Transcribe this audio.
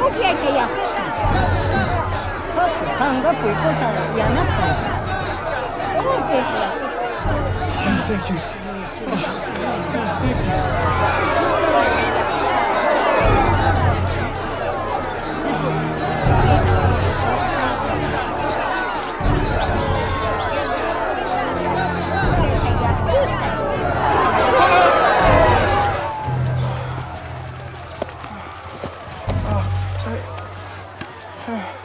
Kopyayca yakıp Kop, tanga pulpo sana yanak Kopyayca yakıp Peki. Ah!